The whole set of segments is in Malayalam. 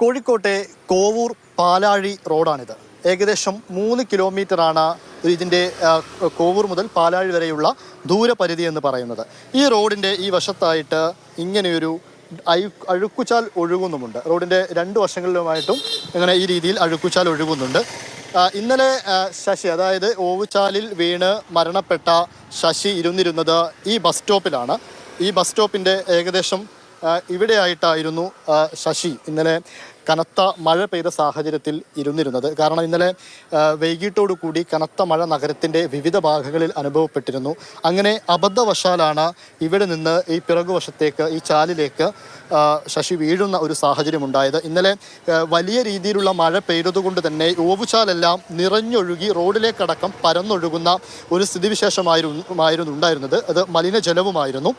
കോഴിക്കോട്ടെ കോവൂർ പാലാഴി റോഡാണിത്. ഏകദേശം മൂന്ന് കിലോമീറ്ററാണ് ഇതിന്റെ കോവൂർ മുതൽ പാലാഴി വരെയുള്ള ദൂരപരിധി എന്ന് പറയുന്നത്. ഈ റോഡിന്റെ ഈ വശത്തായിട്ട് ഇങ്ങനെയൊരു അഴുക്കുചാൽ ഒഴുകുന്നുമുണ്ട്. റോഡിന്റെ രണ്ട് വശങ്ങളിലുമായിട്ടും ഇങ്ങനെ ഈ രീതിയിൽ അഴുക്കുചാൽ ഒഴുകുന്നുണ്ട്. ഇന്നലെ ശശി അതായത് ഓവുചാലിൽ വീണ് മരണപ്പെട്ട ശശി ഇരുന്നിരുന്നത് ഈ ബസ് സ്റ്റോപ്പിലാണ്. ഈ ബസ് സ്റ്റോപ്പിന്റെ ഏകദേശം ഇവിടെയായിട്ടായിരുന്നു ശശി ഇന്നലെ കനത്ത മഴ പെയ്ത സാഹചര്യത്തിൽ ഇരുന്നിരുന്നത്. കാരണം ഇന്നലെ കൂടി കനത്ത മഴ നഗരത്തിന്റെ വിവിധ ഭാഗങ്ങളിൽ അനുഭവപ്പെട്ടിരുന്നു. അങ്ങനെ അബദ്ധവശാലാണ് ഇവിടെ നിന്ന് ഈ പിറകുവശത്തേക്ക് ഈ ചാലിലേക്ക് ശശി വീഴുന്ന ഒരു സാഹചര്യം ഉണ്ടായത് ഇന്നലെ വലിയ രീതിയിലുള്ള മഴ പെയ്തതുകൊണ്ട് തന്നെ ഓവുചാലെല്ലാം നിറഞ്ഞൊഴുകി റോഡിലേക്കടക്കം പരന്നൊഴുകുന്ന ഒരു സ്ഥിതിവിശേഷമായിരുന്നു ഉണ്ടായിരുന്നത്. അത് മലിനജലവുമായിരുന്നു.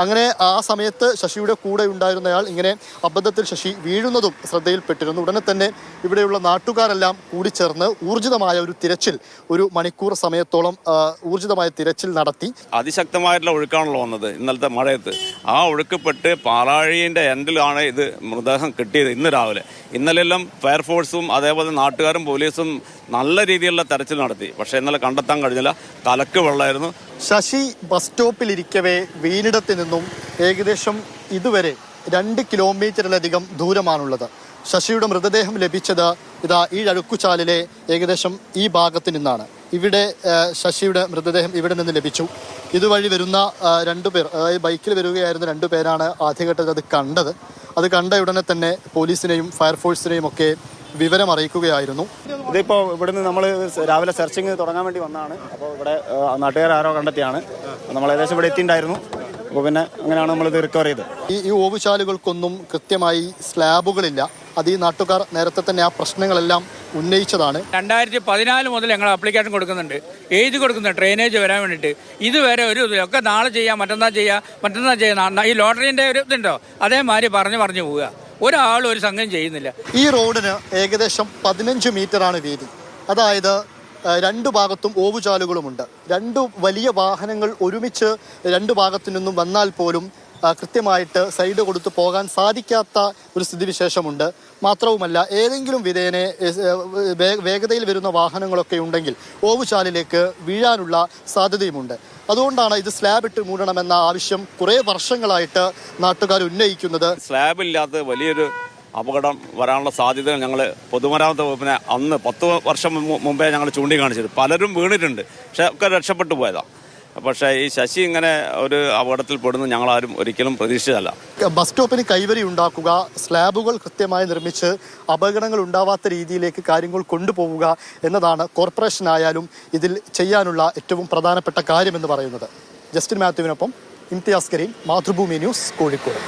അങ്ങനെ ആ സമയത്ത് ശശിയുടെ കൂടെ ഉണ്ടായിരുന്നയാൾ ഇങ്ങനെ അബദ്ധത്തിൽ ശശി വീഴുന്നതും ശ്രദ്ധയിൽപ്പെട്ടിരുന്നു. ഉടനെ തന്നെ ഇവിടെയുള്ള നാട്ടുകാരെല്ലാം കൂടി ചേർന്ന് ഊർജിതമായ ഒരു തിരച്ചിൽ ഒരു മണിക്കൂർ സമയത്തോളം ഊർജിതമായ തിരച്ചിൽ നടത്തി. അതിശക്തമായിട്ടുള്ള ഒഴുക്കാണല്ലോ വന്നത് ഇന്നലത്തെ മഴയത്ത്. ആ ഒഴുക്കപ്പെട്ട് പാലാഴിന്റെ എൻഡിലാണ് ഇത് മൃതദേഹം കിട്ടിയത് ഇന്ന് രാവിലെ. ഇന്നലെല്ലാം ഫയർഫോഴ്സും അതേപോലെ നാട്ടുകാരും പോലീസും നല്ല രീതിയിലുള്ള തെരച്ചിൽ നടത്തി. പക്ഷേ ഇന്നലെ കണ്ടെത്താൻ കഴിഞ്ഞില്ല. കലക്ക് വെള്ളമായിരുന്നു. ശശി ബസ് സ്റ്റോപ്പിലിരിക്കവേ വീണിടത്ത് നിന്നും ഏകദേശം ഇതുവരെ രണ്ട് കിലോമീറ്ററിലധികം ദൂരമാണുള്ളത്. ശശിയുടെ മൃതദേഹം ലഭിച്ചത് ഇതാ ഈ അഴുക്കുചാലിലെ ഏകദേശം ഈ ഭാഗത്ത് നിന്നാണ്. ഇവിടെ ശശിയുടെ മൃതദേഹം ഇവിടെ നിന്ന് ലഭിച്ചു. ഇതുവഴി വരുന്ന രണ്ടു പേർ ബൈക്കിൽ വരികയായിരുന്ന രണ്ടു പേരാണ് ആദ്യഘട്ടത്തിൽ അത് കണ്ടത്. അത് കണ്ട ഉടനെ തന്നെ പോലീസിനെയും ഫയർഫോഴ്സിനെയും ഒക്കെ വിവരം അറിയിക്കുകയായിരുന്നു ഇതിപ്പോൾ ഇവിടുന്ന് നമ്മൾ രാവിലെ സെർച്ചിങ് തുടങ്ങാൻ വേണ്ടി വന്നതാണ്. അപ്പോൾ ഇവിടെ നാട്ടുകാർ ആരോ കണ്ടെത്തിയാണ്. നമ്മൾ ഏകദേശം ഇവിടെ എത്തിയിട്ടുണ്ടായിരുന്നു. അപ്പോൾ പിന്നെ അങ്ങനെയാണ് നമ്മളിത് റിക്കവർ ചെയ്തത്. ഈ ഈ ഓവുചാലുകൾക്കൊന്നും കൃത്യമായി സ്ലാബുകളില്ല. അത് ഈ നാട്ടുകാർ നേരത്തെ തന്നെ ആ പ്രശ്നങ്ങളെല്ലാം ഉന്നയിച്ചതാണ്. രണ്ടായിരത്തി പതിനാല് മുതൽ ഞങ്ങൾ അപ്ലിക്കേഷൻ കൊടുക്കുന്നുണ്ട്. എഴുതി കൊടുക്കുന്നുണ്ട്. ഡ്രെയിനേജ് വരാൻ വേണ്ടിയിട്ട്. ഇതുവരെ ഒരു ഇതില്ല. ഒക്കെ നാളെ ചെയ്യാം മറ്റന്നാൾ ചെയ്യാം മറ്റന്നാൾ ചെയ്യാം. ഈ ലോട്ടറിന്റെ ഒരു ഇതുണ്ടോ? അതേമാതിരി പറഞ്ഞു പറഞ്ഞു പോവുക. ഒരാളും ഒരു സംഘം ചെയ്യുന്നില്ല. ഈ റോഡിന് ഏകദേശം പതിനഞ്ച് ആണ് വീതി. അതായത് രണ്ടു ഭാഗത്തും ഓവുചാലുകളുമുണ്ട്. രണ്ട് വലിയ വാഹനങ്ങൾ ഒരുമിച്ച് രണ്ട് ഭാഗത്തു നിന്നും വന്നാൽ പോലും കൃത്യമായിട്ട് സൈഡ് കൊടുത്ത് പോകാൻ സാധിക്കാത്ത ഒരു സ്ഥിതിവിശേഷമുണ്ട്. മാത്രവുമല്ല ഏതെങ്കിലും വിധേനെ വേഗതയിൽ വരുന്ന വാഹനങ്ങളൊക്കെ ഉണ്ടെങ്കിൽ ഓവുചാലിലേക്ക് വീഴാനുള്ള സാധ്യതയുമുണ്ട്. അതുകൊണ്ടാണ് ഇത് സ്ലാബ് ഇട്ട് മൂടണമെന്ന ആവശ്യം കുറേ വർഷങ്ങളായിട്ട് നാട്ടുകാർ ഉന്നയിക്കുന്നത്. സ്ലാബ് ഇല്ലാത്ത വലിയൊരു അപകടം വരാനുള്ള സാധ്യത ഞങ്ങൾ പൊതുമരാമത്ത് വകുപ്പിനെ അന്ന് പത്ത് വർഷം മുമ്പേ ഞങ്ങൾ ചൂണ്ടിക്കാണിച്ചത്. പലരും വീണിട്ടുണ്ട്. പക്ഷെ ഒക്കെ രക്ഷപ്പെട്ടു പോയതാണ് പക്ഷേ ഈ ശശി ഇങ്ങനെ ഒരു അപകടത്തിൽ പെടുന്നു ഞങ്ങളാരും ഒരിക്കലും പ്രതീക്ഷിച്ചതല്ല. ബസ് സ്റ്റോപ്പിന് കൈവരി ഉണ്ടാക്കുക സ്ലാബുകൾ കൃത്യമായി നിർമ്മിച്ച് അപകടങ്ങൾ ഉണ്ടാവാത്ത രീതിയിലേക്ക് കാര്യങ്ങൾ കൊണ്ടുപോവുക എന്നതാണ് കോർപ്പറേഷൻ ആയാലും ഇതിൽ ചെയ്യാനുള്ള ഏറ്റവും പ്രധാനപ്പെട്ട കാര്യമെന്ന് പറയുന്നത്. ജസ്റ്റിൻ മാത്യുവിനൊപ്പം ഇംതിയാസ് കരീം മാതൃഭൂമി ന്യൂസ് കോഴിക്കോട്.